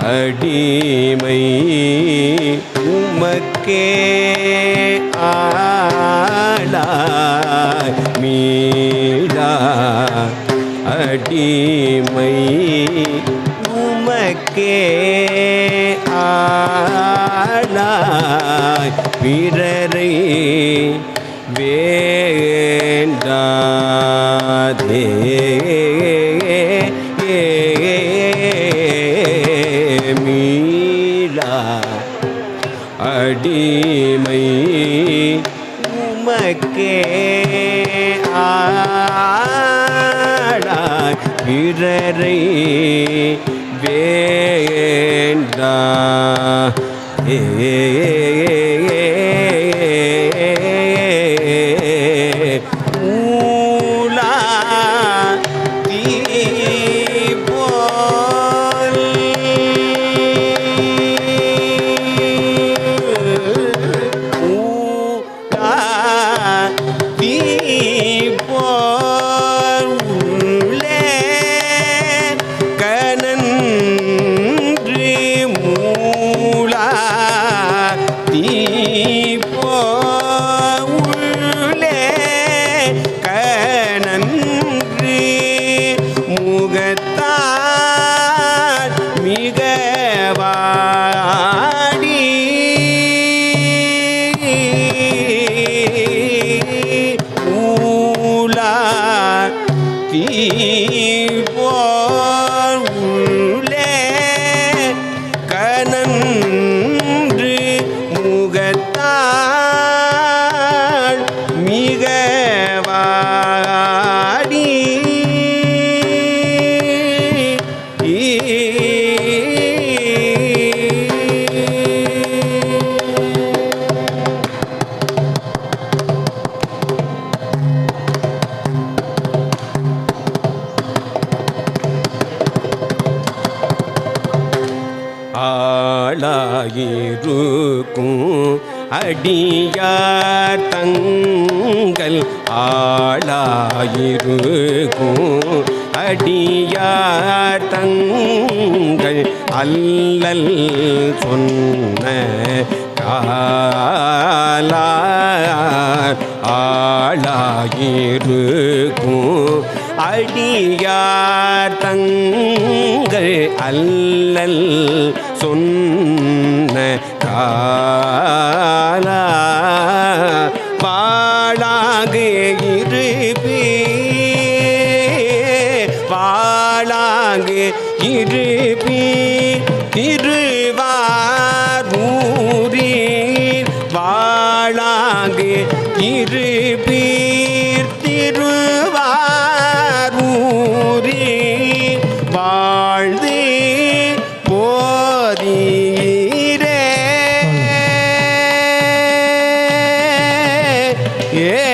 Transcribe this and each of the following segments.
அடிமை உமக்கே ஆளாய். மீளா அடிமை உமக்கே ஆளாய். பிறரை வேண்டாதே. உமக்கே ஆடாய் பிறரை வேண்டா. ஏ ஆளாயிருக்கும் அடியார் தங்கள் ஆளாயிருக்கும் அடியார் தங்கள் அல்லல் சொன்ன காலார் ஆளாயிருக்கும். அடியார் தங்கள் அல்லல் சொன்ன காலா வாழாக இருப்பி வாழாக இருப்பி திருவாரூரில் வாழாங்கு இருப்பீர் திருவாரூரில் வாழ்ந்து போதீரே. ஏ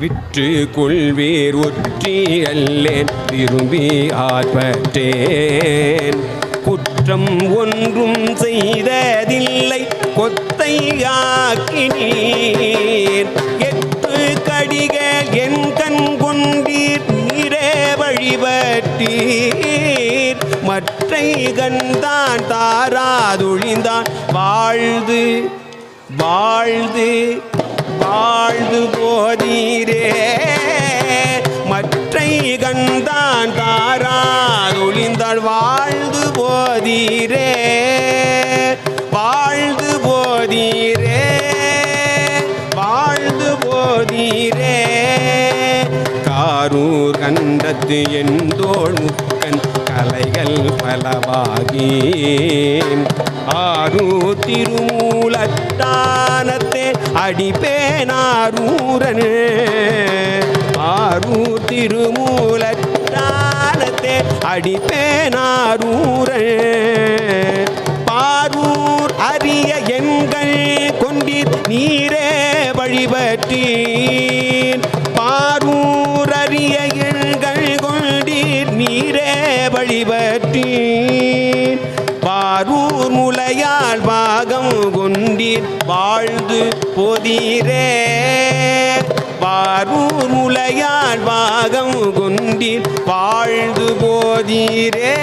விற்று கொள்வேர் ஒற்றி அல்லேன் விரும்பி ஆற்பற்றேன் குற்றம் ஒன்றும் செய்ததில்லை கொத்தையாக்கினீர் எட்டு கடிக என் கண் கொண்டீர் நீரே வழிபட்டீர். மற்றை கண்தான் தாராதொழிந்தான் வாழ்ந்து வாழ்ந்து வாழ்ந்து போதீரே மற்றை கண்டான் தாராதொழிந்தாள் வாழ்ந்து போதீரே வாழ்ந்து போதீரே வாழ்ந்து போதீரே காரூர் கண்டத்து என் எந்தோள் முக்கன் அலைகள் பலவாகி ஆரூர் திருமூலத்தானத்தே அடிப்பேனாரூரன் ஆரூர் திருமூலத்தானத்தே அடிப்பேனாரூரன் பாரூர் அரிய எண்கள் கொண்டீர் நீரே வழிபட்டீர் வழிபற்றி பாரூர் முலையால் பாகம் கொண்டீர். வாழ்ந்து போதீரே. பாரூர் முலையால் பாகம் கொண்டீர். வாழ்ந்து போதீரே.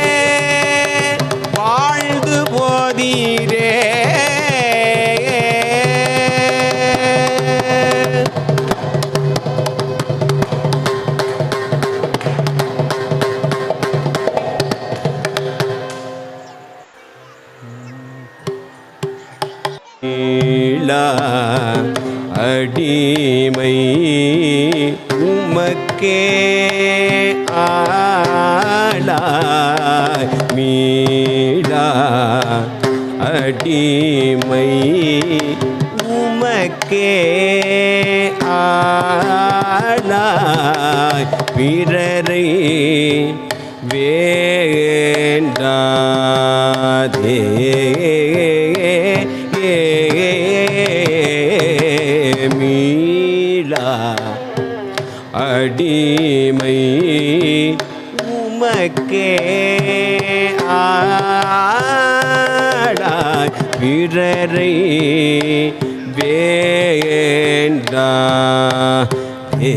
வாழ்ந்து போதீரே. அடிமை உமக்கே ஆளாய் மீளா. அடிமை உமக்கே ஆளாய். பிற அடிமை உமக்கே ஆடாய் பிறரை வேண்டா. ஏ